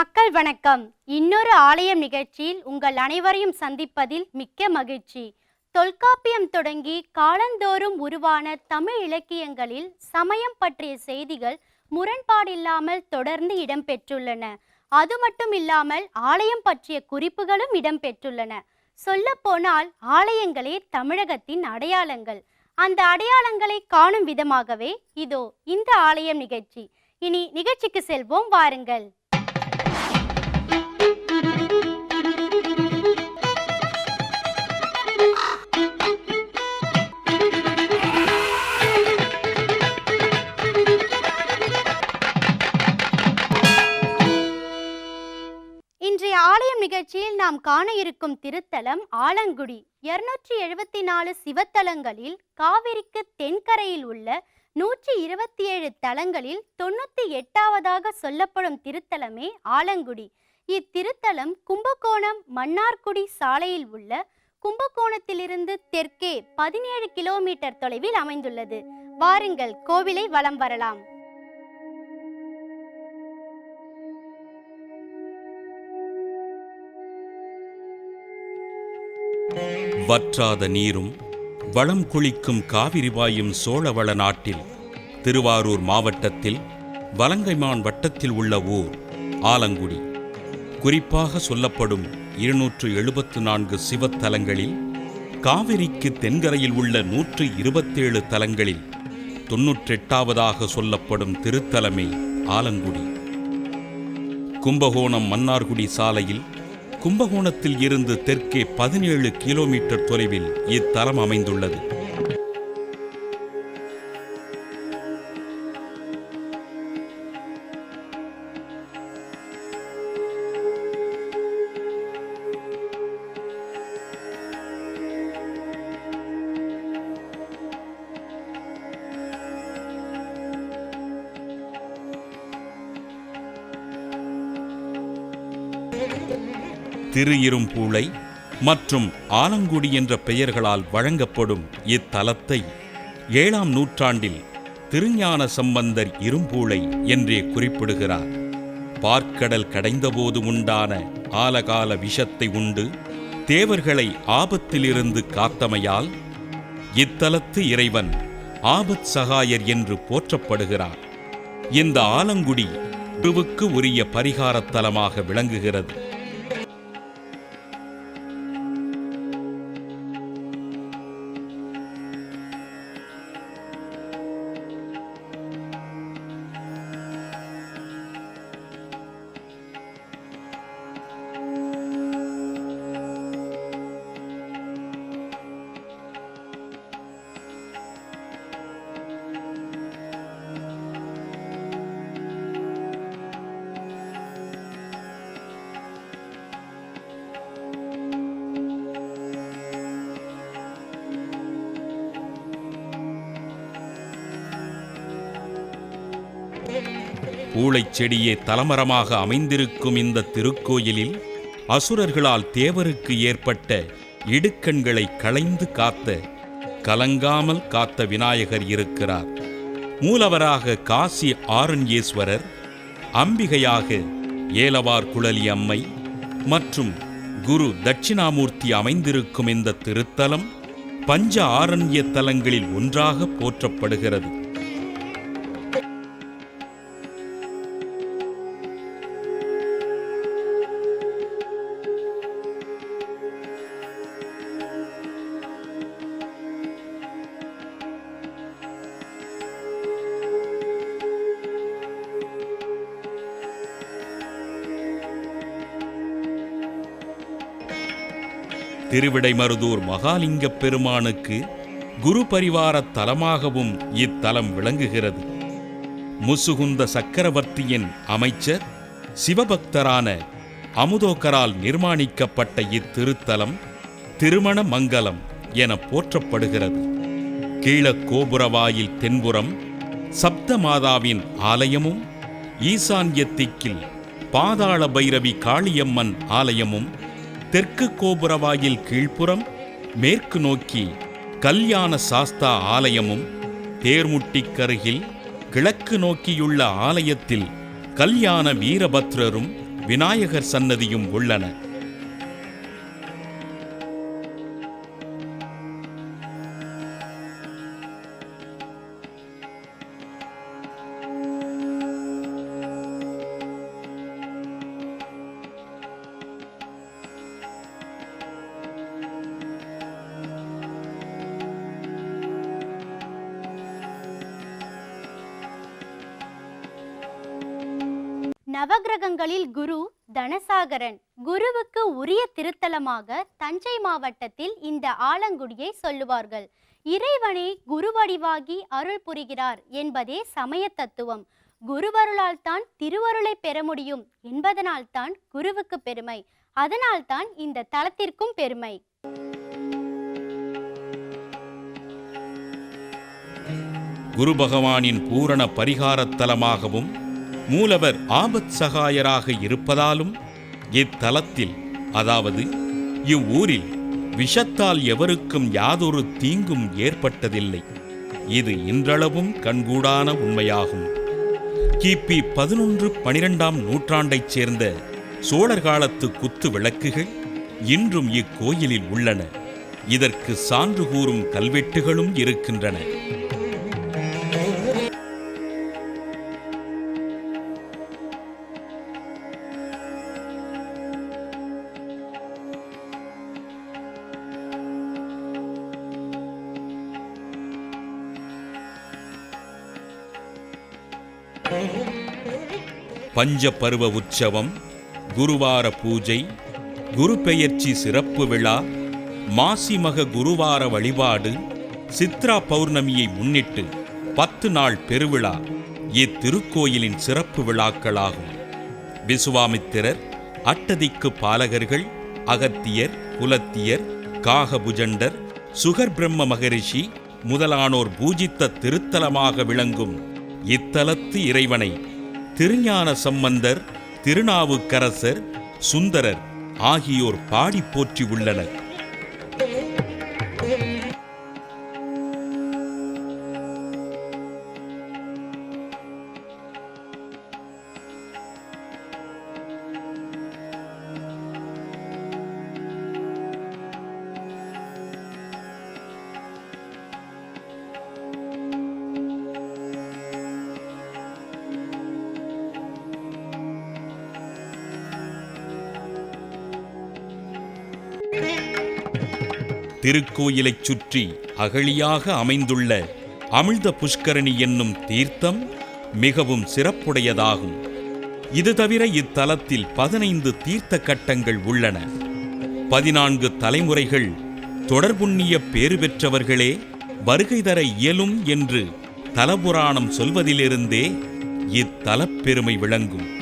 மக்கள் வணக்கம். இன்னொரு ஆலயம் நிகழ்ச்சியில் உங்கள் அனைவரையும் சந்திப்பதில் மிக்க மகிழ்ச்சி. தொல்காப்பியம் தொடங்கி காலந்தோறும் உருவான தமிழ் இலக்கியங்களில் சமயம் பற்றிய செய்திகள் முரண்பாடில்லாமல் தொடர்ந்து இடம்பெற்றுள்ளன. அது மட்டும் இல்லாமல் ஆலயம் பற்றிய குறிப்புகளும் இடம்பெற்றுள்ளன. சொல்லப்போனால் ஆலயங்களே தமிழகத்தின் அடையாளங்கள். அந்த அடையாளங்களை காணும் விதமாகவே இதோ இந்த ஆலயம் நிகழ்ச்சி. இனி நிகழ்ச்சிக்கு செல்வோம் வாருங்கள். நிகழ்ச்சியில் நாம் காண இருக்கும் திருத்தலம் ஆலங்குடி. இருநூற்றி எழுபத்தி நாலு சிவத்தலங்களில் காவிரிக்கு தென்கரையில் உள்ள நூற்றி இருபத்தி ஏழு தலங்களில் தொண்ணூத்தி எட்டாவதாக சொல்லப்படும் திருத்தலமே ஆலங்குடி. இத்திருத்தலம் கும்பகோணம் மன்னார்குடி சாலையில் உள்ள கும்பகோணத்திலிருந்து தெற்கே பதினேழு கிலோமீட்டர் தொலைவில் அமைந்துள்ளது. வாருங்கள் கோவிலை வலம் வரலாம். வற்றாத நீரும் வளம் குளிக்கும் காவிரிவாயும் சோழவள நாட்டில் திருவாரூர் மாவட்டத்தில் வலங்கைமான் வட்டத்தில் உள்ள ஊர் ஆலங்குடி. குறிப்பாக சொல்லப்படும் இருநூற்று எழுபத்து நான்கு சிவத்தலங்களில் காவிரிக்கு தென்கரையில் உள்ள நூற்று இருபத்தேழு தலங்களில் தொன்னூற்றெட்டாவதாக சொல்லப்படும் திருத்தலமே ஆலங்குடி. கும்பகோணம் மன்னார்குடி சாலையில் கும்பகோணத்தில் இருந்து தெற்கே பதினேழு கிலோமீட்டர் தொலைவில் இத்தலம் அமைந்துள்ளது. திரு இரும்பூளை மற்றும் ஆலங்குடி என்ற பெயர்களால் வழங்கப்படும் இத்தலத்தை ஏழாம் நூற்றாண்டில் திருஞான சம்பந்தர் இரும்பூளை என்றே குறிப்பிடுகிறார். பார்க்கடல் கடைந்தபோது உண்டான ஆலகால விஷத்தை உண்டு தேவர்களை ஆபத்திலிருந்து காத்தமையால் இத்தலத்து இறைவன் ஆபத் சகாயர் என்று போற்றப்படுகிறார். இந்த ஆலங்குடி குருவுக்கு உரிய பரிகாரத் தலமாக விளங்குகிறது. பூளைச் செடியே தலமரமாக அமைந்திருக்கும் இந்த திருக்கோயிலில் அசுரர்களால் தேவருக்கு ஏற்பட்ட இடுக்கண்களை களைந்து காத்த கலங்காமல் காத்த விநாயகர் இருக்கிறார். மூலவராக காசி ஆரண்யேஸ்வரர் அம்பிகையாக ஏலவார் குழலி அம்மை மற்றும் குரு தட்சிணாமூர்த்தி அமைந்திருக்கும் இந்த திருத்தலம் பஞ்ச ஆரண்ய தலங்களில் ஒன்றாக போற்றப்படுகிறது. திருவிடைமருதூர் மகாலிங்கப் பெருமானுக்கு குரு பரிவாரத் தலமாகவும் இத்தலம் விளங்குகிறது. முசுகுந்த சக்கரவர்த்தியின் அமைச்சர் சிவபக்தரான அமுதோக்கரால் நிர்மாணிக்கப்பட்ட இத்திருத்தலம் திருமண மங்கலம் என போற்றப்படுகிறது. கீழக் கோபுரவாயில் தென்புறம் சப்தமாதாவின் ஆலயமும் ஈசான்ய திக்கில் பாதாள பைரவி காளியம்மன் ஆலயமும் தெற்கு கோபுரவாயில் கீழ்ப்புறம் மேற்கு நோக்கி கல்யாண சாஸ்தா ஆலயமும் தேர்முட்டிக்கருகில் கிழக்கு நோக்கியுள்ள ஆலயத்தில் கல்யாண வீரபத்ரரும் விநாயகர் சன்னதியும் உள்ளன. நவகிரகங்களில் குரு தனசாகரன். குருவுக்கு உரிய திருத்தலமாக தஞ்சை மாவட்டத்தில் இந்த ஆலங்குடியை சொல்லுவார்கள். இறைவனே குருவடிவாகி அருள் புரிகிறார் என்பதே சமய தத்துவம். குருவருளால் தான் திருவருளை பெற முடியும் என்பதனால் தான் குருவுக்கு பெருமை. அதனால்தான் இந்த தலத்திற்கும் பெருமை. குரு பகவானின் பூரண பரிகாரத்தலமாகவும் மூலவர் ஆபத் சகாயராக இருப்பதாலும் இத்தலத்தில் அதாவது இவ்வூரில் விஷத்தால் எவருக்கும் யாதொரு தீங்கும் ஏற்பட்டதில்லை. இது இன்றளவும் கண்கூடான உண்மையாகும். கிபி பதினொன்று பனிரெண்டாம் நூற்றாண்டைச் சேர்ந்த சோழர் காலத்து குத்து விளக்குகள் இன்றும் இக்கோயிலில் உள்ளன. இதற்கு சான்று கூறும் கல்வெட்டுகளும் இருக்கின்றன. பஞ்ச பருவ உற்சவம் குருவார பூஜை குரு பெயர்ச்சி சிறப்பு விழா மாசிமக குருவார வழிபாடு சித்ரா பௌர்ணமியை முன்னிட்டு பத்து நாள் பெருவிழா இத்திருக்கோயிலின் சிறப்பு விழாக்களாகும். விசுவாமித்திரர் அட்டதிக்கு பாலகர்கள் அகத்தியர் குலத்தியர் காகபுஜண்டர் சுகர் பிரம்ம மகரிஷி முதலானோர் பூஜித்த திருத்தலமாக விளங்கும் இத்தலத்து இறைவனை திருஞான சம்பந்தர் திருநாவுக்கரசர் சுந்தரர் ஆகியோர் பாடி போற்றி உள்ளனர். திருக்கோயிலைச் சுற்றி அகழியாக அமைந்துள்ள அமிழ்த புஷ்கரணி என்னும் தீர்த்தம் மிகவும் சிறப்புடையதாகும். இது தவிர இத்தலத்தில் பதினைந்து தீர்த்த கட்டங்கள் உள்ளன. பதினான்கு தலைமுறைகள் தொடர்புண்ணிய பேறு பெற்றவர்களே வருகை தர இயலும் என்று தலபுராணம் சொல்வதிலிருந்தே இத்தலப்பெருமை விளங்கும்.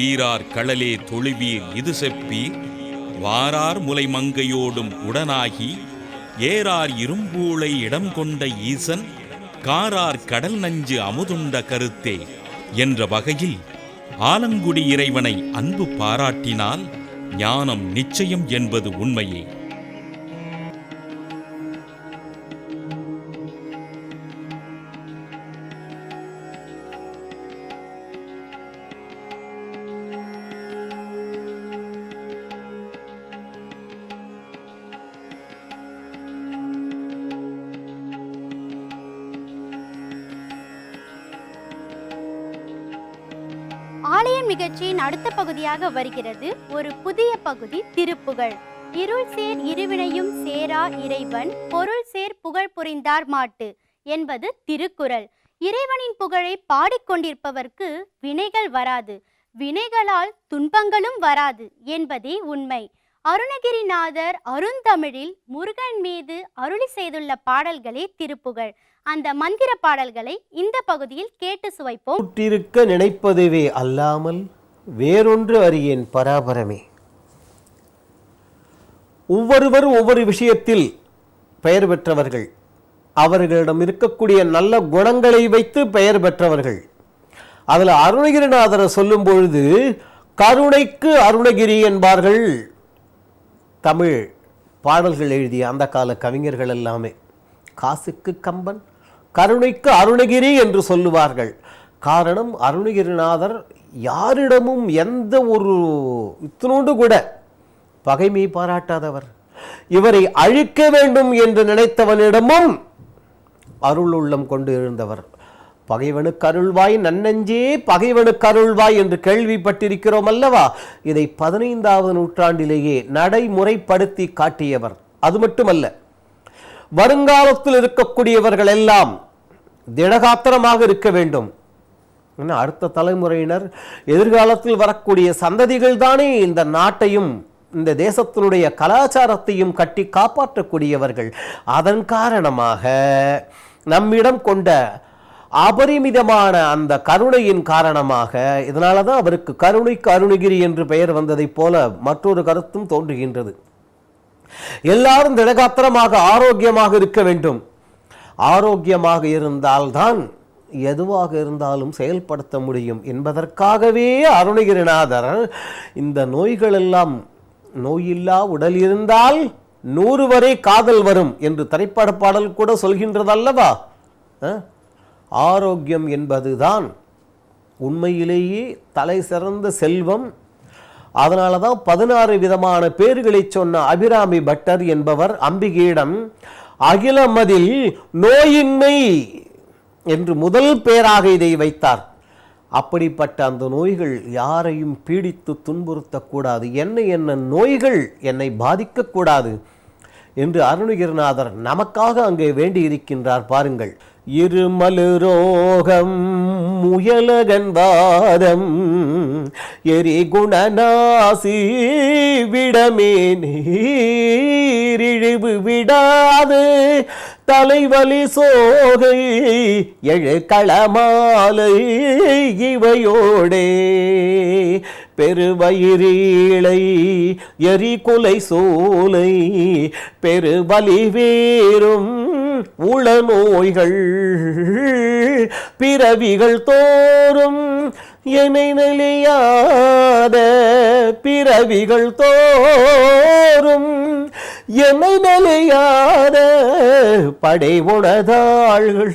தீரார் களலே தொழுவீர் இது செப்பி வாரார் முலை மங்கையோடும் உடனாகி ஏறார் இரும்பூளை இடம் கொண்ட ஈசன் காரார் கடல் நஞ்சு அமுதுண்ட கருத்தே என்ற வகையில் ஆலங்குடி இறைவனை அன்பு பாராட்டினால் ஞானம் நிச்சயம் என்பது உண்மையே. நிகழ்ச்சியின் அடுத்த பகுதியாக வருகிறது ஒரு புதிய பகுதி திருப்புகழ். இருள் சேர் இருவினையும் சேரா இறைவன் பொருள் சேர் புகழ் புரிந்தார் மாட்டு என்பது திருக்குறள். இறைவனின் புகழை பாடிக்கொண்டிருப்பவர்க்கு வினைகள் வராது வினைகளால் துன்பங்களும் வராது என்பதே உண்மை. அருணகிரிநாதர் அருந்தமிழில் முருகன் மீது அருளி செய்துள்ள பாடல்களே திருப்புகழ். அந்த மந்திர பாடல்களை இந்த பகுதியில் கேட்டு சுவைப்போம். கூட்டிருக்க நினைப்பதுவே அல்லாமல் வேறொன்று அறியேன் பராபரமே. ஒவ்வொருவரும் ஒவ்வொரு விஷயத்தில் பெயர் பெற்றவர்கள். அவர்களிடம் இருக்கக்கூடிய நல்ல குணங்களை வைத்து பெயர் பெற்றவர்கள். அதில் அருணகிரிநாதரை சொல்லும் பொழுது கருணைக்கு அருணகிரி என்பார்கள். தமிழ் பாடல்கள் எழுதிய அந்த கால கவிஞர்கள் எல்லாமே. காசுக்கு கம்பன் கருணைக்கு அருணகிரி என்று சொல்லுவார்கள். காரணம் அருணகிரிநாதர் யாரிடமும் எந்த ஒரு இத்தினோண்டு கூட பகைமை பாராட்டாதவர். இவரை அழிக்க வேண்டும் என்று நினைத்தவனிடமும் அருள் உள்ளம் கொண்டு இருந்தவர். பகைவனுக்கு அருள்வாய் நன்னஞ்சே பகைவனுக்கு அருள்வாய் என்று கேள்விப்பட்டிருக்கிறோம் அல்லவா? இதை பதினைந்தாவது நூற்றாண்டிலேயே நடைமுறைப்படுத்தி காட்டியவர். அது மட்டுமல்ல வருங்காலத்தில் இருக்கக்கூடியவர்கள் எல்லாம் திடகாத்திரமாக இருக்க வேண்டும். அடுத்த தலைமுறையினர்? எதிர்காலத்தில் வரக்கூடிய சந்ததிகள் தானே இந்த நாட்டையும் இந்த தேசத்தினுடைய கலாச்சாரத்தையும் கட்டி காப்பாற்றக்கூடியவர்கள். அதன் காரணமாக நம்மிடம் கொண்ட அபரிமிதமான அந்த கருணையின் காரணமாக இதனால தான் அவருக்கு கருணைக்கு அருணகிரி என்று பெயர் வந்ததைப் போல மற்றொரு கருத்தும் தோன்றுகின்றது. எல்லாரும் திடகாத்திரமாக ஆரோக்கியமாக இருக்க வேண்டும். ஆரோக்கியமாக இருந்தால்தான் எதுவாக இருந்தாலும் செயல்படுத்த முடியும். என்பதற்காகவே அருணகிரிநாதர் இந்த நோய்கள் எல்லாம் நோயில்லா உடல் இருந்தால் நூறு வரை காதல் வரும் என்று திரைப்பட பாடல் கூட சொல்கின்றதல்லவா? ஆரோக்கியம் என்பதுதான் உண்மையிலேயே தலை சிறந்த செல்வம் அதனால தான் பதினாறு விதமான பேர்களை சொன்ன அபிராமி பட்டர் என்பவர் அம்பிகையிடம் அகிலமதில் நோயின்மை என்று முதல் பேராக இதை வைத்தார். அப்படிப்பட்ட அந்த நோய்கள் யாரையும் பீடித்து துன்புறுத்தக்கூடாது என்ன என்ன நோய்கள் என்னை பாதிக்கக்கூடாது என்று அருணகிரிநாதர் நமக்காக அங்கே வேண்டி இருக்கின்றார் பாருங்கள். இருமலு ரோகம் முயலகன்வாதம் எரிகுணநாசி விடமே நீரிழிவு விடாது தலைவலி சோகை எழு களமாலை இவையோடே. பெருவயிரீளை எரிகுலை சோலை பெருவலி வேறும் உள நோய்கள் பிறவிகள் தோறும் என்னை நிலையாத பிறவிகள் தோறும் என்னை நிலையாத படை உணதாள்கள்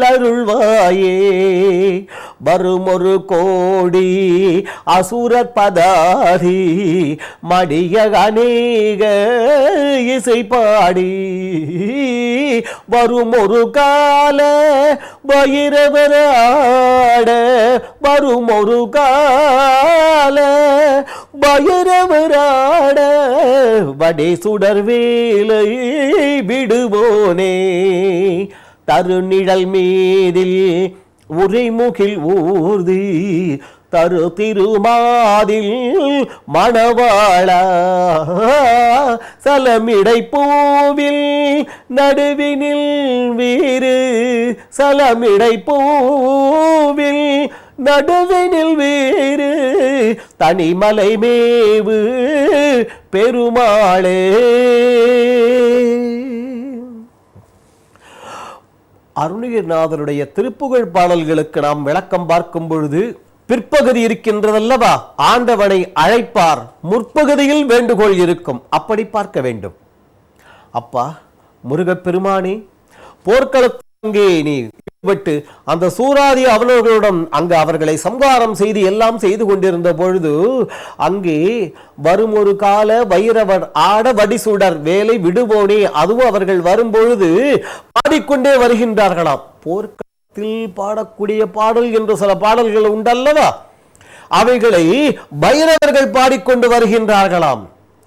அருள்வாயே. வருமொரு கோடி அசுரர் பதாதி மடிய அநேக இசை பாடி. வரும் ஒரு கால பயிரவராட வரும் ஒரு கால வயரவராட வடை சுடர் வேலை விடுவோனே. தருநிழல் மீதில் உரைமுகில் ஊர்தி தரு திருமாதில் மணவாளா சலமிடை பூவில் நடுவினில் வீறு சலமிடை பூவில் நடுவெனில் வேறு தனிமலை மேவு பெருமாளே. அருணகிரிநாதனுடைய திருப்புகழ் பாடல்களுக்கு நாம் விளக்கம் பார்க்கும் பொழுது பிற்பகுதி இருக்கின்றதல்லவா? ஆண்டவனை அழைப்பார். முற்பகுதியில் வேண்டுகோள் இருக்கும். அப்படி பார்க்க வேண்டும். அப்பா முருகப்பெருமானே போர்க்களத்தங்கே நீ ஈடுபட்டு அந்த சூராதி அவலர்களுடன் அங்கு அவர்களை சம்ஹாரம் செய்து எல்லாம் செய்து கொண்டிருந்த பொழுது அங்கே வரும் ஒரு கால வைரவர் ஆட வடிசுடர் வேலை விடுவோனே அதுவும் அவர்கள் வரும்பொழுது பாடிக்கொண்டே வருகின்றார்களாம். போர்க்களத்தில் பாடக்கூடிய பாடல் என்று சில பாடல்கள் உண்டல்லவா? அவைகளை பைரவர்கள் பாடிக்கொண்டு வருகின்றார்களாம்.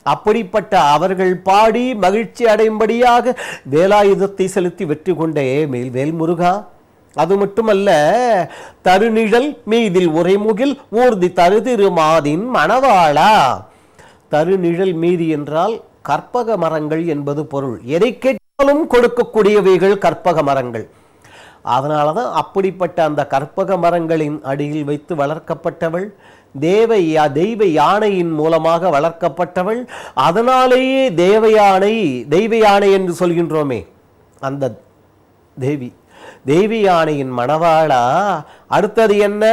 அப்படிப்பட்ட அவர்கள் பாடி மகிழ்ச்சி அடையும்படியாக வேலாயுதத்தை செலுத்தி வெற்றி கொண்டே மேல் வேல்முருகா அது மட்டுமல்ல தருநிழல் மீதில் உரைமுகில் ஊர்தி தரு திருமாதின் மணவாளா தருநிழல் மீதி என்றால் கற்பக மரங்கள் என்பது பொருள். எதை கேட்டாலும் கொடுக்கக்கூடியவைகள் கற்பக மரங்கள். அதனால தான் அப்படிப்பட்ட அந்த கற்பக மரங்களின் அடியில் வைத்து வளர்க்கப்பட்டவள் தேவ தெய்வ யானையின் மூலமாக வளர்க்கப்பட்டவள் அதனாலேயே தேவ யானை தெய்வ யானை என்று சொல்கின்றோமே அந்த தேவி. தேவி யானையின் மணவாளா அடுத்தது என்ன?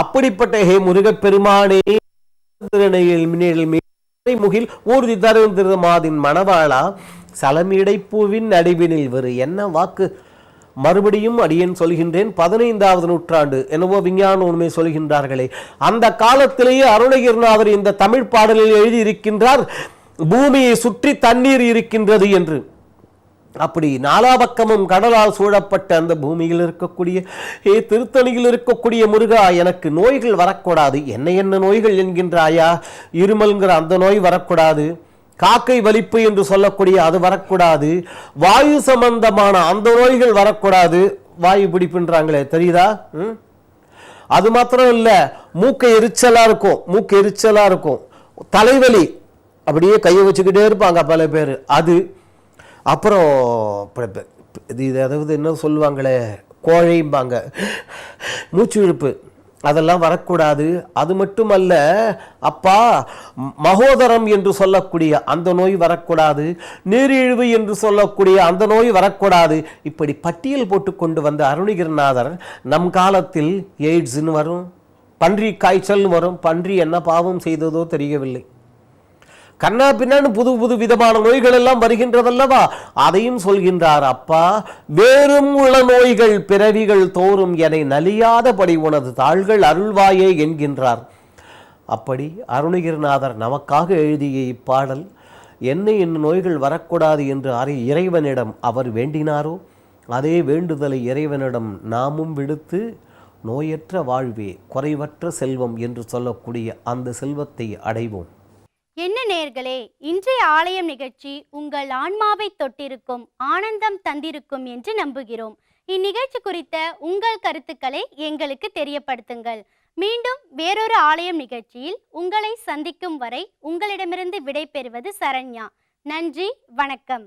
அப்படிப்பட்ட ஹே முருகப்பெருமானே முகில் ஊர்தி தரும் திருமாதின் மணவாளா சலமிடை பூவின் நடுவினில் வரு என்ன வாக்கு? மறுபடியும் அடியேன் சொல்கின்றேன் பதினைந்தாவது நூற்றாண்டு என்னவோ விஞ்ஞான உண்மை சொல்கின்றார்களே. அந்த காலத்திலேயே அருணகிரிநாதர் இந்த தமிழ் பாடலில் எழுதியிருக்கின்றார் பூமியை சுற்றி தண்ணீர் இருக்கின்றது என்று. அப்படி நாலா பக்கமும் கடலால் சூழப்பட்ட அந்த பூமியில் இருக்கக்கூடிய ஏ திருத்தணியில் இருக்கக்கூடிய முருகா எனக்கு நோய்கள் வரக்கூடாது. என்ன என்ன நோய்கள் என்கின்றாயா? இருமல்ங்கிற அந்த நோய் வரக்கூடாது. காக்கை வலிப்பு என்று சொல்லக்கூடிய அது வரக்கூடாது. வாயு சம்பந்தமான அந்த நோய்கள் வரக்கூடாது. வாயு பிடிப்புன்றாங்களே தெரியுதா? ம்? அது மாத்திரம் இல்லை மூக்கு எரிச்சலா இருக்கும் மூக்கு எரிச்சலா இருக்கும். தலைவலி அப்படியே கையை வச்சுக்கிட்டே இருப்பாங்க பல பேர். அது அப்புறம் இது இது அதாவது என்ன சொல்லுவாங்களே கோழைம்பாங்க. மூச்சு இழுப்பு. அதெல்லாம் வரக்கூடாது. அது மட்டுமல்ல அப்பா மகோதரம் என்று சொல்லக்கூடிய அந்த நோய் வரக்கூடாது. நீரிழிவு என்று சொல்லக்கூடிய அந்த நோய் வரக்கூடாது. இப்படி பட்டியல் போட்டு கொண்டு வந்த அருணகிரிநாதர் நம் காலத்தில் எய்ட்ஸ்னு வரும். பன்றி காய்ச்சல்னு வரும். பன்றி என்ன பாவம் செய்ததோ தெரியவில்லை. கண்ணா பின்னான்னு புது புது விதமான நோய்கள் எல்லாம் வருகின்றதல்லவா? அதையும் சொல்கின்றார் அப்பா வேறும் உள நோய்கள் பிறவிகள் தோறும் என நலியாதபடி உனது தாள்கள் அருள்வாயே என்கின்றார். அப்படி அருணகிரிநாதர் நமக்காக எழுதிய இப்பாடல் என்ன என் நோய்கள் வரக்கூடாது என்று அறி இறைவனிடம் அவர் வேண்டினாரோ? அதே வேண்டுதலை இறைவனிடம் நாமும் விடுத்து நோயற்ற வாழ்வே குறைவற்ற செல்வம் என்று சொல்லக்கூடிய அந்த செல்வத்தை அடைவோம். என்ன நேர்களே இன்றைய ஆலயம் நிகழ்ச்சி உங்கள் ஆன்மாவை தொட்டிருக்கும் ஆனந்தம் தந்திருக்கும் என்று நம்புகிறோம். இந்நிகழ்ச்சி குறித்த உங்கள் கருத்துக்களை எங்களுக்கு தெரியப்படுத்துங்கள். மீண்டும் வேறொரு ஆலயம் நிகழ்ச்சியில் உங்களை சந்திக்கும் வரை உங்களிடமிருந்து விடைபெறுவது சரண்யா. நன்றி வணக்கம்.